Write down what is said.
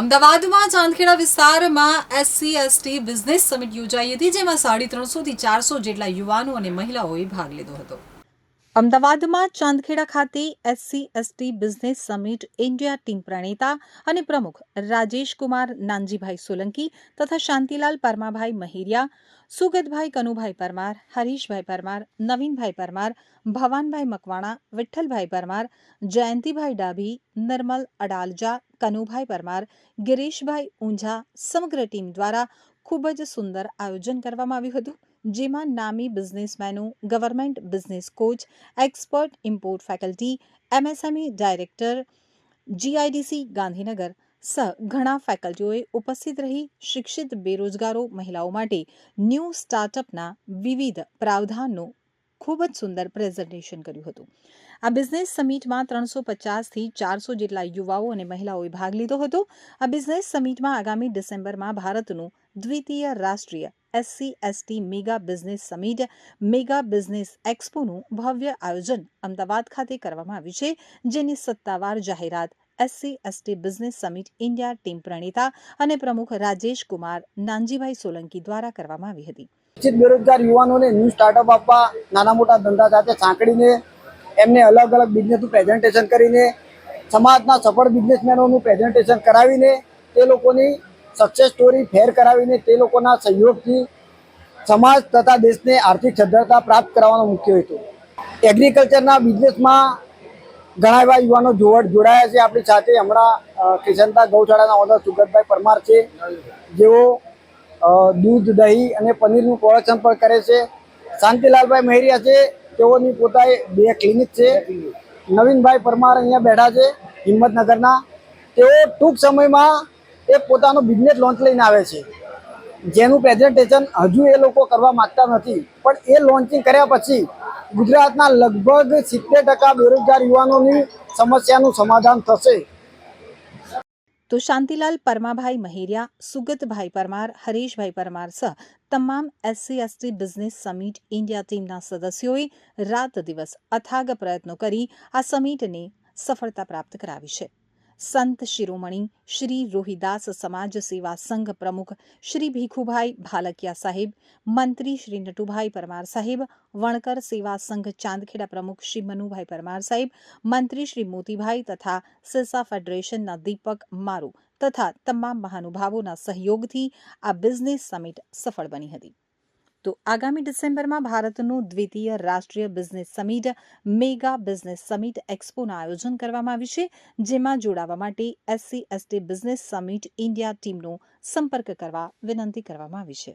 અમદાવાદમાં ચાંદખેડા વિસ્તારમાં SC, ST business summit યોજાઈ હતી, જેમાં સાડી ત્રણસોથી ચારસો જેટલા યુવાનો અને મહિલાઓએ ભાગ લીધો હતો. અમદાવાદમાં ચાંદખેડા ખાતે SC, ST business summit, India team પ્રણેતા અને પ્રમુખ રાજેશ કુમાર, નાનજીભાઈ સોલંકી તથા શાંતિલાલ પરમાભાઈ મહિરિયા, સુગતભાઈ કનુભાઈ પરમાર, હરીશભાઈ પરમાર, નવીનભાઈ પરમાર, ભવાનભાઈ મકવાણા, વિઠ્ઠલભાઈ પરમાર, જયંતિભાઈ ડાભી, નર્મલ અડાલજા કનુભાઈ પરમાર, ગિરીશભાઈ ઊંઝા સમગ્ર ટીમ દ્વારા ખૂબ જ સુંદર આયોજન કરવામાં આવ્યું હતું, જેમાં નામી બિઝનેસમેનો, government business coach, expert import faculty, MSME director, GIDC Gandhinagar સહ ઘણા ફેકલ્ટીઓએ ઉપસ્થિત રહી શિક્ષિત બેરોજગારો મહિલાઓ માટે ન્યૂ સ્ટાર્ટઅપના વિવિધ પ્રાવધાનનું ખૂબ જ સુંદર પ્રેઝન્ટેશન કર્યું હતું. આ બિઝનેસ સમિટમાં ત્રણસો પચાસથી ચારસો જેટલા યુવાઓ અને મહિલાઓએ ભાગ લીધો હતો. આ બિઝનેસ સમિટમાં આગામી ડિસેમ્બરમાં ભારતનું દ્વિતીય રાષ્ટ્રીય SC ST mega business summit mega business એક્સપોનું ભવ્ય આયોજન અમદાવાદ ખાતે કરવામાં આવ્યું છે, જેની સત્તાવાર જાહેરાત SC, ST business summit India team પ્રણેતા અને પ્રમુખ રાજેશ કુમાર નાનજીભાઈ સોલંકી દ્વારા કરવામાં આવી હતી. શિક્ષિત બેરોજગાર યુવાનોને ન્યૂ સ્ટાર્ટઅપ આપવા નાના મોટા ધંધા સાથે સાંકળીને એમને અલગ અલગ બિઝનેસનું પ્રેઝન્ટેશન કરીને સમાજના સફળ બિઝનેસમેનોનું પ્રેઝન્ટેશન કરાવીને તે લોકોની સક્સેસ સ્ટોરી ફેર કરાવીને તે લોકોના સહયોગથી સમાજ તથા દેશને આર્થિક સદ્ધરતા પ્રાપ્ત કરવાનો મુખ્ય હેતુ. એગ્રીકલ્ચરના બિઝનેસમાં ઘણા એવા યુવાનો જોડ જોડાયા છે. આપણી સાથે હમણાં કિશનતા ગૌશાળાના ઓનર સુગતભાઈ પરમાર છે. જેઓ દૂધ, દહીં અને પનીરનું પ્રોડક્શન પણ કરે છે. શાંતિલાલભાઈ મહેરિયા છે. તેઓની પોતાએ બે ક્લિનિક છે. નવીનભાઈ પરમાર અહીંયા બેઠા છે, હિંમતનગરના. તેઓ ટૂંક સમયમાં એક પોતાનો બિઝનેસ લોન્ચ લઈને આવે છે. જેનું પ્રેઝન્ટેશન હજુ એ લોકો કરવા માંગતા નથી. પણ એ લોન્ચિંગ કર્યા પછી ગુજરાતના લગભગ સિત્તેર ટકા બેરોજગાર યુવાનોની સમસ્યાનું સમાધાન થશે. તો શાંતિલાલ પરમાભાઈ મહેરિયા, સુગતભાઈ પરમાર, હરીશભાઈ પરમાર સહ તમામ SC, ST business summit India ટીમના સદસ્યોએ રાત દિવસ અથાગ પ્રયત્નો કરી આ સમિટને સફળતા પ્રાપ્ત કરાવી છે. સંત શિરોમણી શ્રી રોહિદાસ સમાજ સેવા સંઘ પ્રમુખ શ્રી ભીખુભાઈ ભાલકિયા સાહેબ, મંત્રી શ્રી નટુભાઈ પરમાર સાહેબ, વણકર સેવા સંઘ ચાંદખેડા પ્રમુખ શ્રી મનુભાઈ પરમાર સાહેબ, મંત્રી શ્રી મોતીભાઈ તથા સિરસા ફેડરેશનના દીપક મારુ તથા તમામ મહાનુભાવોના સહયોગથી આ બિઝનેસ સમિટ સફળ બની હતી. તો આગામી ડિસેમ્બરમાં ભારતનું દ્વિતીય રાષ્ટ્રીય business summit, mega business summit એક્સપોનું આયોજન કરવામાં આવ્યું છે, જેમાં જોડાવા માટે SC, ST business summit India ટીમનો સંપર્ક કરવા વિનંતી કરવામાં આવી છે.